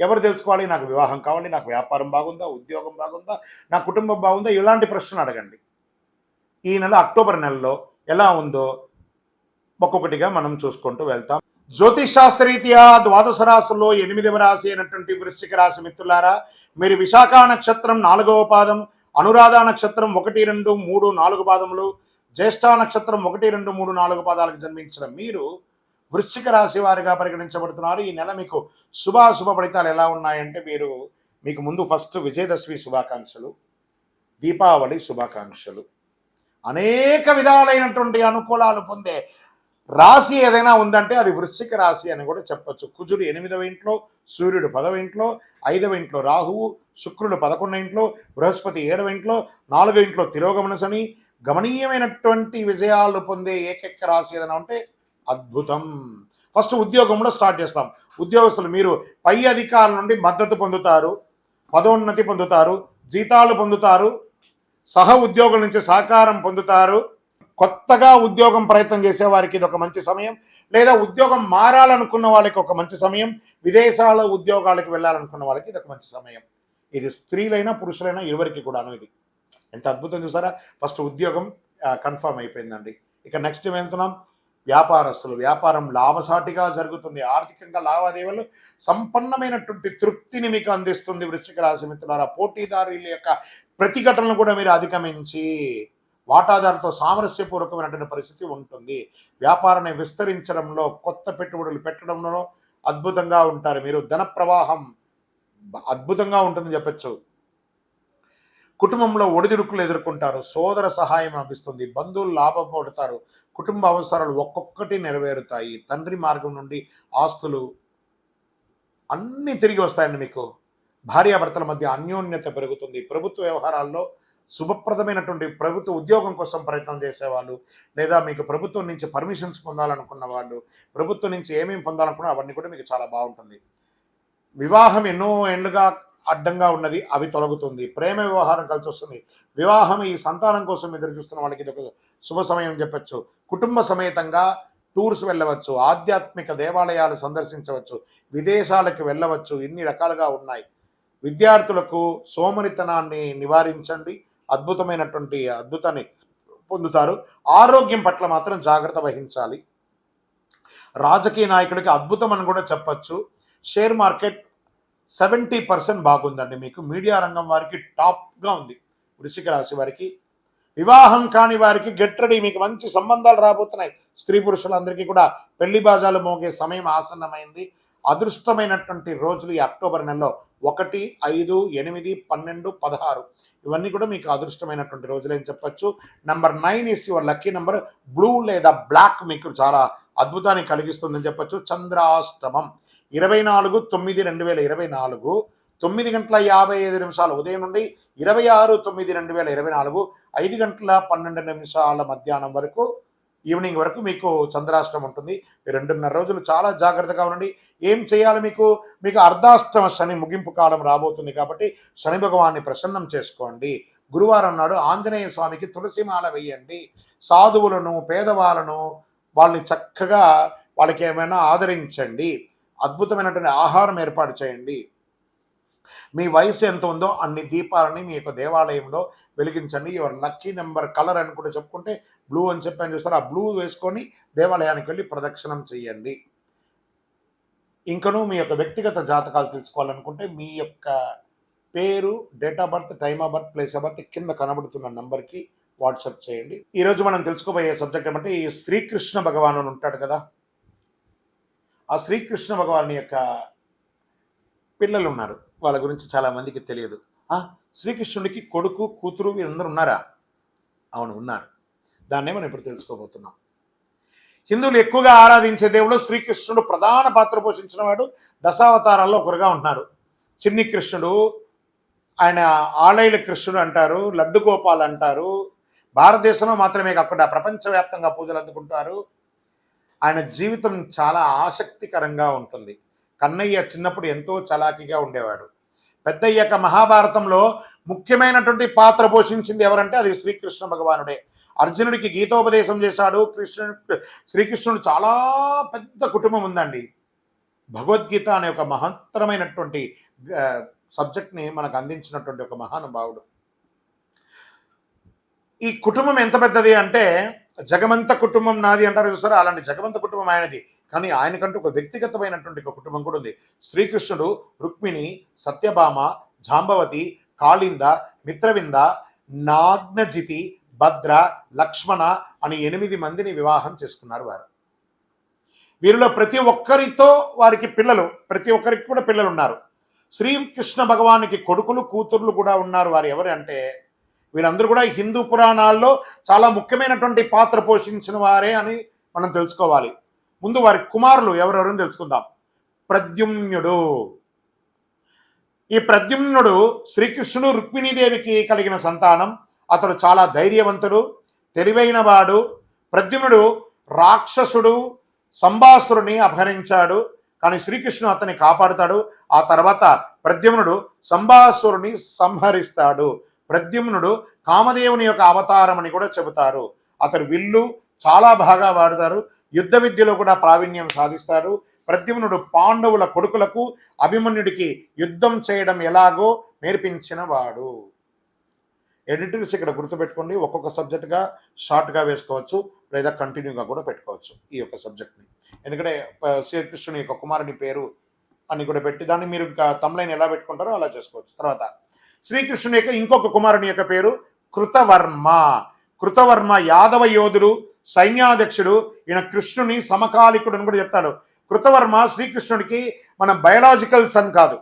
ఎవరు తెలుసుకోవాలి? నాకు వివాహం కావాలి నాకు వ్యాపారం బాగుందా ఉద్యోగం బాగుందా నా కుటుంబం బాగుందా? ఇలాంటి ప్రశ్నలు అడగండి. ఈ నెల అక్టోబర్ నెలలో ఎలా ఉందో ఒక్కొక్కటిగా మనం చూసుకుంటూ వెళ్తాం. జ్యోతిషాస్త్రరీత్యా ద్వాదశ రాశుల్లో ఎనిమిదవ రాశి అయినటువంటి వృశ్చిక రాశి మిత్రులారా మీరు విశాఖ నక్షత్రం నాలుగవ పాదం అనురాధ నక్షత్రం ఒకటి రెండు మూడు నాలుగు పాదములు జ్యేష్ఠ నక్షత్రం ఒకటి రెండు మూడు నాలుగు పాదాలకు జన్మించిన మీరు వృశ్చిక రాశి వారిగా పరిగణించబడుతున్నారు. ఈ నెల మీకు శుభాశుభ ఫలితాలు ఎలా ఉన్నాయంటే మీరు మీకు ముందు ఫస్ట్ విజయదశమి శుభాకాంక్షలు దీపావళి శుభాకాంక్షలు. అనేక విధాలైనటువంటి అనుకూలాలు పొందే రాశి ఏదైనా ఉందంటే అది వృశ్చిక రాశి అని కూడా చెప్పొచ్చు. కుజుడు ఎనిమిదవ ఇంట్లో సూర్యుడు పదవ ఇంట్లో ఐదవ ఇంట్లో రాహువు శుక్రుడు పదకొండవ ఇంట్లో బృహస్పతి ఏడవ ఇంట్లో నాలుగవ ఇంట్లో తిరోగమనసని గమనీయమైనటువంటి విజయాలు పొందే ఏకైక రాశి ఏదైనా ఉంటే అద్భుతం. ఫస్ట్ ఉద్యోగంలో స్టార్ట్ చేస్తాం. ఉద్యోగస్తులు మీరు పై అధికారుల నుండి మద్దతు పొందుతారు పదోన్నతి పొందుతారు జీతాలు పొందుతారు సహ ఉద్యోగుల నుంచి సహకారం పొందుతారు. కొత్తగా ఉద్యోగం ప్రయత్నం చేసే వారికి ఇది ఒక మంచి సమయం. లేదా ఉద్యోగం మారాలనుకున్న వాళ్ళకి ఒక మంచి సమయం. విదేశాల ఉద్యోగాలకు వెళ్ళాలనుకున్న వాళ్ళకి ఇది ఒక మంచి సమయం. ఇది స్త్రీలైనా పురుషులైనా ఇరువరికి కూడాను ఇది. ఎంత అద్భుతం చూసారా? ఫస్ట్ ఉద్యోగం కన్ఫర్మ్ అయిపోయిందండి. ఇక నెక్స్ట్ ఏం వెళ్తున్నాం వ్యాపారస్తులు వ్యాపారం లాభసాటిగా జరుగుతుంది. ఆర్థికంగా లావాదేవీలు సంపన్నమైనటువంటి తృప్తిని మీకు అందిస్తుంది వృశ్చిక రాశి మిత్రులారా. పోటీదారుల యొక్క ప్రతిఘటనలు కూడా మీరు అధిగమించి వాటాదారుతో సామరస్యపూర్వకమైనటువంటి పరిస్థితి ఉంటుంది. వ్యాపారాన్ని విస్తరించడంలో కొత్త పెట్టుబడులు పెట్టడంలో అద్భుతంగా ఉంటారు. మీరు ధన ప్రవాహం అద్భుతంగా ఉంటుందని చెప్పచ్చు. కుటుంబంలో ఒడిదుడుకులు ఎదుర్కొంటారు సోదర సహాయం లభిస్తుంది బంధువులు లాభపడతారు కుటుంబ అవసరాలు ఒక్కొక్కటి నెరవేరుతాయి. తండ్రి మార్గం నుండి ఆస్తులు అన్నీ తిరిగి వస్తాయండి మీకు. భార్యాభర్తల మధ్య అన్యోన్యత పెరుగుతుంది. ప్రభుత్వ వ్యవహారాల్లో శుభప్రదమైనటువంటి ప్రభుత్వ ఉద్యోగం కోసం ప్రయత్నం చేసేవాళ్ళు లేదా మీకు ప్రభుత్వం నుంచి పర్మిషన్స్ పొందాలనుకున్న వాళ్ళు ప్రభుత్వం నుంచి ఏమేమి పొందాలనుకున్నా అవన్నీ కూడా మీకు చాలా బాగుంటుంది. వివాహం ఎన్నో ఏళ్ళుగా అడ్డంగా ఉన్నది అవి తొలగుతుంది. ప్రేమ వ్యవహారం కలిసి వస్తుంది వివాహం ఈ సంతానం కోసం ఎదురు చూస్తున్న వాళ్ళకి ఇది ఒక శుభ సమయం చెప్పచ్చు. కుటుంబ సమేతంగా టూర్స్ వెళ్ళవచ్చు ఆధ్యాత్మిక దేవాలయాలు సందర్శించవచ్చు విదేశాలకు వెళ్ళవచ్చు ఇన్ని రకాలుగా ఉన్నాయి. విద్యార్థులకు సోమరితనాన్ని నివారించండి. అద్భుతమైనటువంటి అద్భుతాన్ని పొందుతారు. ఆరోగ్యం పట్ల మాత్రం జాగ్రత్త వహించాలి. రాజకీయ నాయకుడికి అద్భుతం అని కూడా చెప్పచ్చు. షేర్ మార్కెట్ సెవెంటీ పర్సెంట్ బాగుందండి మీకు. మీడియా రంగం వారికి టాప్గా ఉంది. వృషిక రాశి వారికి. వివాహం కాని వారికి గెట్ రెడీ. మీకు మంచి సంబంధాలు రాబోతున్నాయి. స్త్రీ పురుషులందరికీ కూడా పెళ్ళి బాజాలు మోగే సమయం ఆసన్నమైంది. అదృష్టమైనటువంటి రోజులు ఈ అక్టోబర్ నెలలో ఒకటి ఐదు ఎనిమిది పన్నెండు పదహారు. ఇవన్నీ కూడా మీకు అదృష్టమైనటువంటి రోజులు అని చెప్పచ్చు. Number nine is your lucky number blue లేదా బ్లాక్ మీకు చాలా అద్భుతాన్ని కలిగిస్తుందని చెప్పొచ్చు. చంద్రాష్టమం. ఇరవై నాలుగు తొమ్మిది రెండు వేల ఇరవై నాలుగు తొమ్మిది గంటల యాభై ఐదు నిమిషాలు ఉదయం నుండి ఇరవై ఆరు తొమ్మిది రెండు వేల ఇరవై నాలుగు ఐదు గంటల పన్నెండు నిమిషాల మధ్యాహ్నం వరకు ఈవినింగ్ వరకు మీకు చంద్రాష్టం ఉంటుంది. రెండున్నర రోజులు చాలా జాగ్రత్తగా ఉండండి. ఏం చేయాలి మీకు? మీకు అర్ధాష్టమ శని ముగింపు కాలం రాబోతుంది కాబట్టి శని భగవాన్ని ప్రసన్నం చేసుకోండి. గురువారం నాడు ఆంజనేయ స్వామికి తులసిమాల వేయండి. సాధువులను పేదవాళ్ళను వాళ్ళని చక్కగా వాళ్ళకి ఏమైనా ఆదరించండి. అద్భుతమైనటువంటి ఆహారం ఏర్పాటు చేయండి. మీ వయసు ఎంత ఉందో అన్ని దీపాలని మీ యొక్క దేవాలయంలో వెలిగించండి. యువర్ లక్కీ నెంబర్ కలర్ అని కూడా చెప్పుకుంటే బ్లూ అని చెప్పని చూస్తారు ఆ బ్లూ వేసుకొని దేవాలయానికి వెళ్ళి ప్రదక్షిణం చేయండి. ఇంకను మీ యొక్క వ్యక్తిగత జాతకాలు తెలుసుకోవాలనుకుంటే మీ యొక్క పేరు date of birth time of birth place of birth కింద కనబడుతున్న నంబర్కి వాట్సాప్ చేయండి. ఈరోజు మనం తెలుసుకోబోయే సబ్జెక్ట్ ఏమంటే ఈ శ్రీకృష్ణ భగవాను అని ఉంటాడు కదా? ఆ శ్రీకృష్ణ భగవాని యొక్క పిల్లలు ఉన్నారు వాళ్ళ గురించి చాలామందికి తెలియదు. ఆ శ్రీకృష్ణుడికి కొడుకు కూతురు వీరందరూ ఉన్నారా? అవును ఉన్నారు. దాన్నే మనం ఇప్పుడు తెలుసుకోబోతున్నాం. హిందువులు ఎక్కువగా ఆరాధించే దేవుడు శ్రీకృష్ణుడు. ప్రధాన పాత్ర పోషించిన వాడు దశావతారాల్లో ఒకరుగా ఉన్నారు చిన్ని కృష్ణుడు ఆయన ఆలయల కృష్ణుడు అంటారు లడ్డు గోపాల్ అంటారు. భారతదేశంలో మాత్రమే కాకుండా ప్రపంచవ్యాప్తంగా పూజలు అందుకుంటారు. ఆయన జీవితం చాలా ఆసక్తికరంగా ఉంటుంది. కన్నయ్య చిన్నప్పుడు ఎంతో చలాకీగా ఉండేవాడు. పెద్దయ్యాక మహాభారతంలో ముఖ్యమైనటువంటి పాత్ర పోషించింది ఎవరంటే అది శ్రీకృష్ణ భగవానుడే. అర్జునుడికి గీతోపదేశం చేశాడు. కృష్ణుడు శ్రీకృష్ణుడు చాలా పెద్ద కుటుంబం ఉందండి. భగవద్గీత అనే ఒక మహత్తరమైనటువంటి సబ్జెక్ట్ని మనకు అందించినటువంటి ఒక మహానుభావుడు. ఈ కుటుంబం ఎంత పెద్దది అంటే జగమంత కుటుంబం నాది అంటారు చూస్తారా? అలాంటి జగమంత కుటుంబం ఆయనది. కానీ ఆయనకంటూ ఒక వ్యక్తిగతమైనటువంటి ఒక కుటుంబం కూడా ఉంది. శ్రీకృష్ణుడు రుక్మిణి సత్యభామ జాంబవతి కాళింద మిత్రవింద నాగ్నజితి భద్ర లక్ష్మణ అని ఎనిమిది మందిని వివాహం చేసుకున్నారు వారు. వీరిలో ప్రతి ఒక్కరితో వారికి పిల్లలు ప్రతి ఒక్కరికి కూడా పిల్లలు ఉన్నారు శ్రీకృష్ణ భగవానికి కొడుకులు కూతుర్లు కూడా ఉన్నారు వారు ఎవరు అంటే వీళ్ళందరూ కూడా హిందూ పురాణాల్లో చాలా ముఖ్యమైనటువంటి పాత్ర పోషించిన వారే అని మనం తెలుసుకోవాలి. ముందు వారి కుమారులు ఎవరెవరని తెలుసుకుందాం. ప్రద్యుమ్నుడు. ఈ ప్రద్యుమ్నుడు శ్రీకృష్ణుడు రుక్మిణీదేవికి కలిగిన సంతానం. అతడు చాలా ధైర్యవంతుడు తెలివైన వాడు. ప్రద్యుమ్నుడు రాక్షసుడు సంభాసురుని అపహరించాడు. కానీ శ్రీకృష్ణుడు అతన్ని కాపాడుతాడు. ఆ తర్వాత ప్రద్యుమ్నుడు సంభాసురుని సంహరిస్తాడు. ప్రద్యుమ్నుడు కామదేవుని యొక్క అవతారం అని కూడా చెబుతారు. అతడు విల్లు చాలా బాగా వాడతారు. యుద్ధ విద్యలో కూడా ప్రావీణ్యం సాధిస్తారు. ప్రద్యుమ్నుడు పాండవుల కొడుకులకు అభిమన్యుడికి యుద్ధం చేయడం ఎలాగో నేర్పించిన వాడు ఎడిటర్స్ ఇక్కడ గుర్తుపెట్టుకోండి. ఒక్కొక్క సబ్జెక్ట్గా షార్ట్గా వేసుకోవచ్చు లేదా కంటిన్యూగా కూడా పెట్టుకోవచ్చు ఈ యొక్క సబ్జెక్ట్ని. ఎందుకంటే శ్రీకృష్ణుని యొక్క కుమారుని పేరు అని కూడా పెట్టి దాన్ని మీరు ఇంకా తమ్లైన్ ఎలా పెట్టుకుంటారో అలా చేసుకోవచ్చు. తర్వాత శ్రీకృష్ణుని యొక్క ఇంకొక కుమారుని యొక్క పేరు కృతవర్మ. కృతవర్మ యాదవ యోధుడు సైన్యాధ్యక్షుడు ఈయన కృష్ణుని సమకాలికుడు అని కూడా చెప్తాడు. కృతవర్మ శ్రీకృష్ణుడికి మన బయలాజికల్ సన్ కాదు.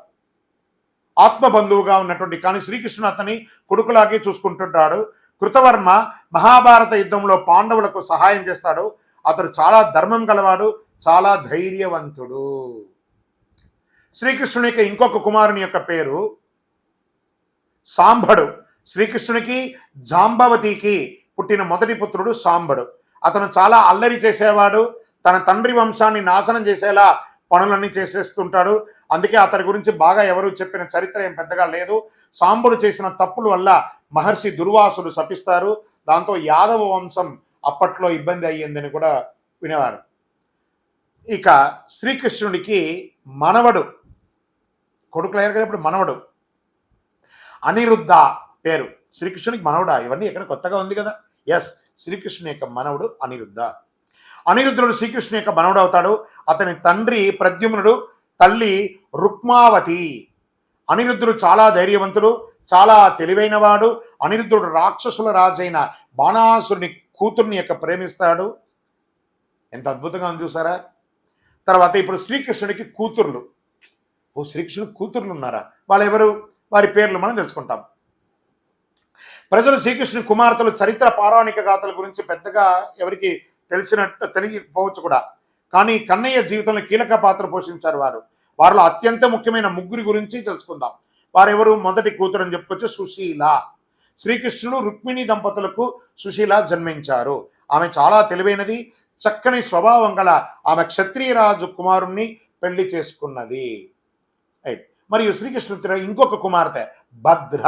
ఆత్మబంధువుగా ఉన్నటువంటి కానీ శ్రీకృష్ణుడు అతని కొడుకులాగే చూసుకుంటుంటాడు. కృతవర్మ మహాభారత యుద్ధంలో పాండవులకు సహాయం చేస్తాడు. అతడు చాలా ధర్మం గలవాడు చాలా ధైర్యవంతుడు. శ్రీకృష్ణుని యొక్క ఇంకొక కుమారుని యొక్క పేరు సాంబడు శ్రీకృష్ణునికి జాంబవతికి పుట్టిన మొదటి పుత్రుడు సాంబడు అతను చాలా అల్లరి చేసేవాడు. తన తండ్రి వంశాన్ని నాశనం చేసేలా పనులన్నీ చేసేస్తుంటాడు. అందుకే అతడి గురించి బాగా ఎవరు చెప్పిన చరిత్ర ఏం పెద్దగా లేదు. సాంబుడు చేసిన తప్పుల వల్ల మహర్షి దుర్వాసులు శపిస్తారు. దాంతో యాదవ వంశం అప్పట్లో ఇబ్బంది అయ్యిందని కూడా వినేవారు. ఇక శ్రీకృష్ణుడికి మనవడు. కొడుకులు అయ్యారు కదా ఇప్పుడు మనవడు. అనిరుద్ధ పేరు. శ్రీకృష్ణునికి మనవుడా? ఇవన్నీ ఇక్కడ కొత్తగా ఉంది కదా? ఎస్ శ్రీకృష్ణుని యొక్క మనవుడు అనిరుద్ధ. అనిరుద్ధుడు శ్రీకృష్ణుని యొక్క మనవుడు అవుతాడు. అతని తండ్రి ప్రద్యుమ్నుడు తల్లి రుక్మావతి. అనిరుద్ధుడు చాలా ధైర్యవంతుడు చాలా తెలివైనవాడు. అనిరుద్ధుడు రాక్షసుల రాజైన బాణాసురుని కూతుర్ని యొక్క ప్రేమిస్తాడు. ఎంత అద్భుతంగా ఉంది చూసారా? తర్వాత ఇప్పుడు శ్రీకృష్ణుడికి కూతుర్లు. ఓ శ్రీకృష్ణుడు కూతుర్లు ఉన్నారా? వాళ్ళెవరు? వారి పేర్లు మనం తెలుసుకుంటాం. ప్రజలు శ్రీకృష్ణుని కుమార్తెలు చరిత్ర పౌరాణిక గాథల గురించి పెద్దగా ఎవరికి తెలిసినట్టు తెలియకపోవచ్చు కూడా. కానీ కన్నయ్య జీవితంలో కీలక పాత్ర పోషించారు వారు. వారిలో అత్యంత ముఖ్యమైన ముగ్గురి గురించి తెలుసుకుందాం. వారెవరు? మొదటి కూతురు అని చెప్పుకొచ్చి సుశీల. శ్రీకృష్ణుడు రుక్మిణి దంపతులకు సుశీల జన్మించారు. ఆమె చాలా తెలివైనది చక్కని స్వభావం గల ఆమె క్షత్రియరాజు కుమారుణ్ణి పెళ్ళి చేసుకున్నది. రైట్. మరియు శ్రీకృష్ణుడి ఇంకొక కుమార్తె భద్ర.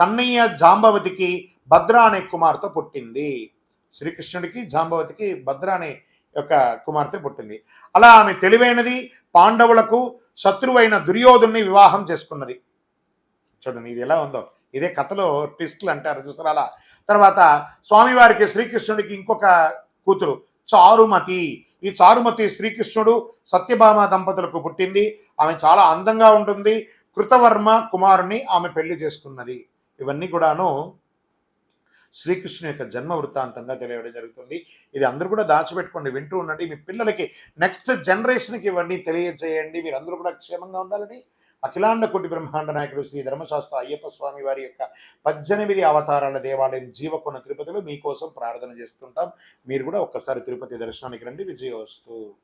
కన్నయ్య జాంబవతికి భద్ర అనే కుమార్తె పుట్టింది. శ్రీకృష్ణుడికి జాంబవతికి భద్ర అనే యొక్క కుమార్తె పుట్టింది. అలా ఆమె తెలివైనది పాండవులకు శత్రువైన దుర్యోధుని వివాహం చేసుకున్నది. చూడండి ఇది ఎలా ఉందో. ఇదే కథలో ట్విస్ట్లు అంటారు చూసారు అలా. తర్వాత స్వామివారికి శ్రీకృష్ణుడికి ఇంకొక కూతురు చారుమతి. ఈ చారుమతి శ్రీకృష్ణుడు సత్యభామ దంపతులకు పుట్టింది. ఆమె చాలా అందంగా ఉంటుంది. కృతవర్మ కుమారుని ఆమె పెళ్ళి చేసుకున్నది. ఇవన్నీ కూడాను శ్రీకృష్ణు యొక్క జన్మ వృత్తాంతంగా తెలియడం జరుగుతుంది. ఇది అందరూ కూడా దాచిపెట్టుకోండి వింటూ ఉండండి. మీ పిల్లలకి నెక్స్ట్ జనరేషన్కి ఇవ్వండి తెలియజేయండి. మీరు అందరూ కూడా క్షేమంగా ఉండాలని అఖిలాండ కోటి బ్రహ్మాండ నాయకుడు శ్రీ ధర్మశాస్త్ర అయ్యప్ప స్వామి వారి యొక్క పద్దెనిమిది అవతారాల దేవాలయం జీవకొన తిరుపతిలో మీకోసం ప్రార్థన చేస్తుంటాం. మీరు కూడా ఒక్కసారి తిరుపతి దర్శనానికి రండి. విజయోస్తు.